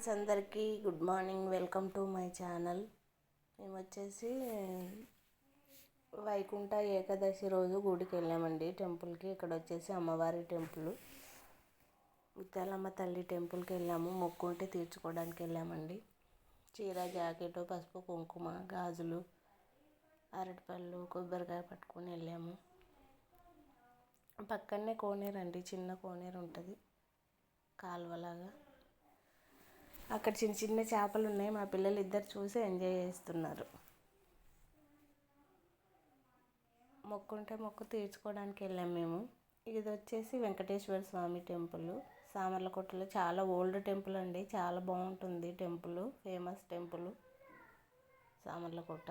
Friends అందరికీ good morning welcome to my channel. మేము వచ్చేసి వైకుంఠ ఏకాదశి రోజు గుడికి వెళ్ళామండి. టెంపుల్కి ఇక్కడ వచ్చేసి అమ్మవారి టెంపుల్. ముత్యాలమ్మ తల్లి టెంపుల్కి వెళ్ళాము. మొక్కుంటే తీర్చుకోవడానికి వెళ్ళామండి. చీర జాకెట్ పసుపు కుంకుమ గాజులు అరటిపళ్ళు కొబ్బరికాయ పట్టుకొని వెళ్ళాము. పక్కనే కోనేరు అండి. చిన్న కోనేరు ఉంటుంది. కాలువలాగా. అక్కడ చిన్న చిన్న చేపలు ఉన్నాయి. మా పిల్లలు ఇద్దరు చూసి ఎంజాయ్ చేస్తున్నారు. మొక్కుంటే మొక్కు తీర్చుకోవడానికి వెళ్ళాం మేము. ఇది వచ్చేసి వెంకటేశ్వర స్వామి టెంపుల్. సామర్లకోటలో చాలా ఓల్డ్ టెంపుల్ అండి. చాలా బాగుంటుంది temple. Famous temple. Samarlakota.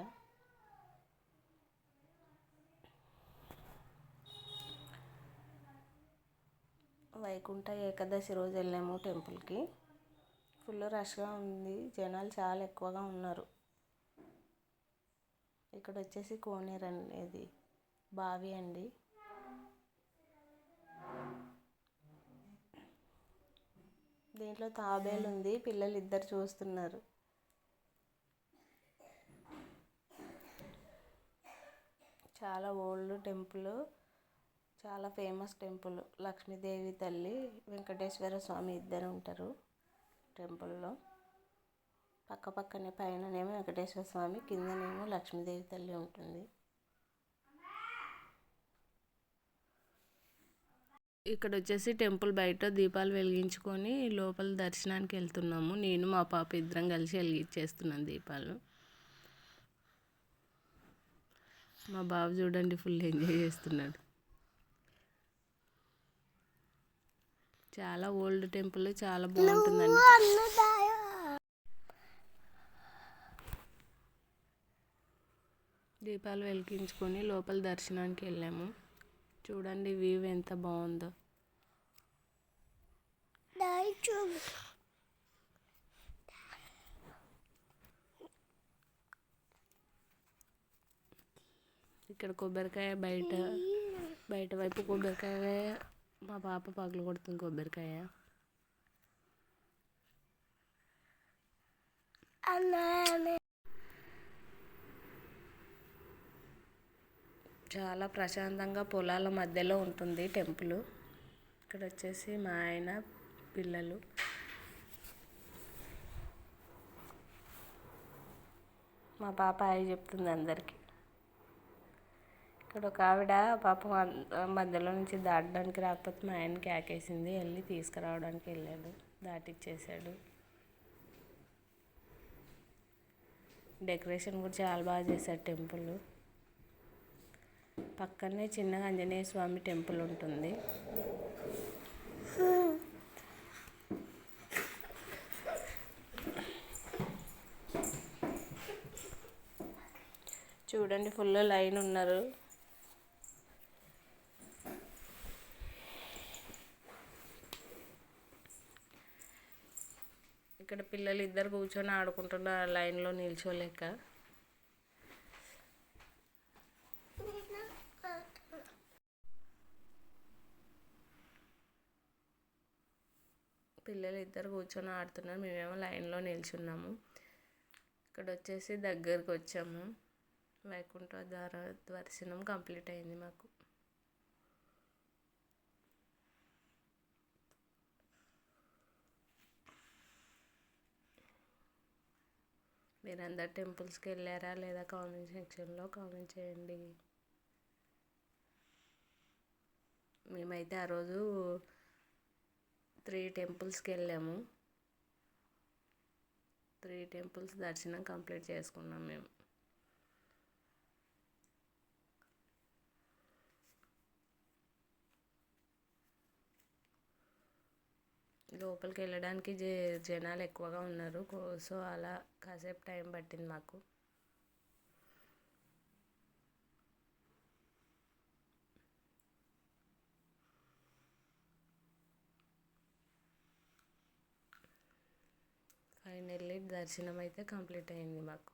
Vaikuntha Ekadashi రోజు వెళ్ళాము టెంపుల్కి. ఫుల్ రష్గా ఉంది. జనాలు చాలా ఎక్కువగా ఉన్నారు. ఇక్కడ వచ్చేసి కోనేరు అనేది. బావి అండి. దీంట్లో తాబేలు ఉంది. పిల్లలు ఇద్దరు చూస్తున్నారు. చాలా ఓల్డ్ టెంపుల్. చాలా ఫేమస్ టెంపుల్. లక్ష్మీదేవి తల్లి వెంకటేశ్వర స్వామి ఇద్దరు ఉంటారు. టెంపుల్లో. పక్క పక్కనే పైననేమో వెంకటేశ్వర స్వామి కిందనేమో లక్ష్మీదేవి తల్లి ఉంటుంది. ఇక్కడ వచ్చేసి టెంపుల్ బయట దీపాలు వెలిగించుకొని లోపల దర్శనానికి వెళ్తున్నాము. నేను మా పాప ఇద్దరం కలిసి వెలిగించేస్తున్నాను దీపాలు. మా బాబు చూడండి ఫుల్ ఎంజాయ్ చేస్తున్నాడు. చాలా ఓల్డ్ టెంపుల్ చాలా బాగుంటుందండి. దీపాలు వెలిగించుకొని లోపల దర్శనానికి వెళ్ళాము. చూడండి వ్యూ ఎంత బాగుందో. ఇక్కడ కొబ్బరికాయ బయట బయట వైపు కొబ్బరికాయ పాప పగలు కొడుతుంది కొబ్బరికాయ. చాలా ప్రశాంతంగా పొలాల మధ్యలో ఉంటుంది టెంపుల్. ఇక్కడ వచ్చేసి మా ఆయన పిల్లలు. మా పాప అవి చెప్తుంది అందరికీ. ఇక్కడ ఒక ఆవిడ పాప మధ్యలో నుంచి దాటడానికి రాకపోతే మా ఆయన కేకేసింది వెళ్ళి తీసుకురావడానికి వెళ్ళాడు దాటిచ్చేసాడు. డెకరేషన్ కూడా చాలా బాగా చేశారు టెంపుల్. పక్కనే చిన్న ఆంజనేయ స్వామి టెంపుల్ ఉంటుంది. చూడండి ఫుల్ లైన్ ఉన్నారు. ఇక్కడ పిల్లలు ఇద్దరు కూర్చొని ఆడుకుంటున్నారు లైన్లో నిల్చోలేక. పిల్లలు ఇద్దరు కూర్చొని ఆడుతున్నారు. మేమేమో లైన్లో నిల్చున్నాము. ఇక్కడ వచ్చేసి దగ్గరికి వచ్చాము వైకుంఠ ద్వార దర్శనం కంప్లీట్ అయింది మాకు. మీరందరు టెంపుల్స్కి వెళ్ళారా లేదా కామెంట్ సెక్షన్లో కామెంట్ చేయండి. మేమైతే ఆ రోజు త్రీ టెంపుల్స్కి వెళ్ళాము త్రీ టెంపుల్స్ దర్శనం కంప్లీట్ చేసుకున్నాం మేము. లోపలికి వెళ్ళడానికి జనాలు ఎక్కువగా ఉన్నారు. సో అలా కాసేపు టైం పట్టింది మాకు. ఫైనల్లీ దర్శనం అయితే కంప్లీట్ అయింది మాకు.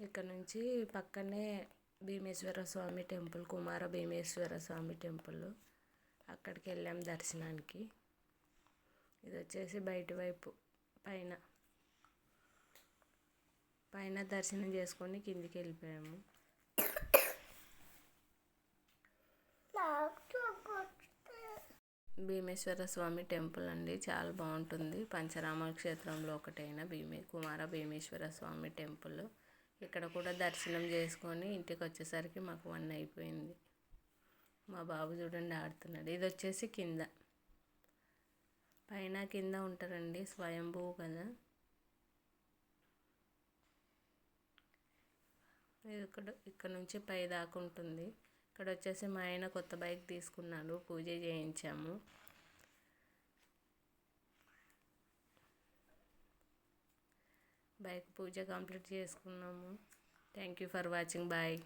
ఇక్కడ నుంచి పక్కనే భీమేశ్వర స్వామి టెంపుల్ కుమార భీమేశ్వర స్వామి టెంపుల్. అక్కడికి వెళ్ళాం దర్శనానికి. ఇది వచ్చేసి బయటి వైపు పైన. పైన దర్శనం చేసుకొని కిందికి వెళ్ళిపోయాము. భీమేశ్వర స్వామి టెంపుల్ అండి. చాలా బాగుంటుంది. పంచరామ క్షేత్రంలో ఒకటైన భీమే కుమార భీమేశ్వర స్వామి టెంపుల్. ఇక్కడ కూడా దర్శనం చేసుకొని ఇంటికి వచ్చేసరికి మాకు వన్ అయిపోయింది. మా బాబు చూడండి ఆడుతున్నాడు. ఇది వచ్చేసి కింద. పైన కింద ఉంటారండి స్వయంభూ కదా. ఇది ఇక్కడ ఇక్కడ నుంచి పై దాకా ఉంటుంది. ఇక్కడ వచ్చేసి మా ఆయన కొత్త బైక్ తీసుకున్నాడు. పూజ చేయించాము. బైక్ పూజ కంప్లీట్ చేసుకున్నాము. Thank you for watching bye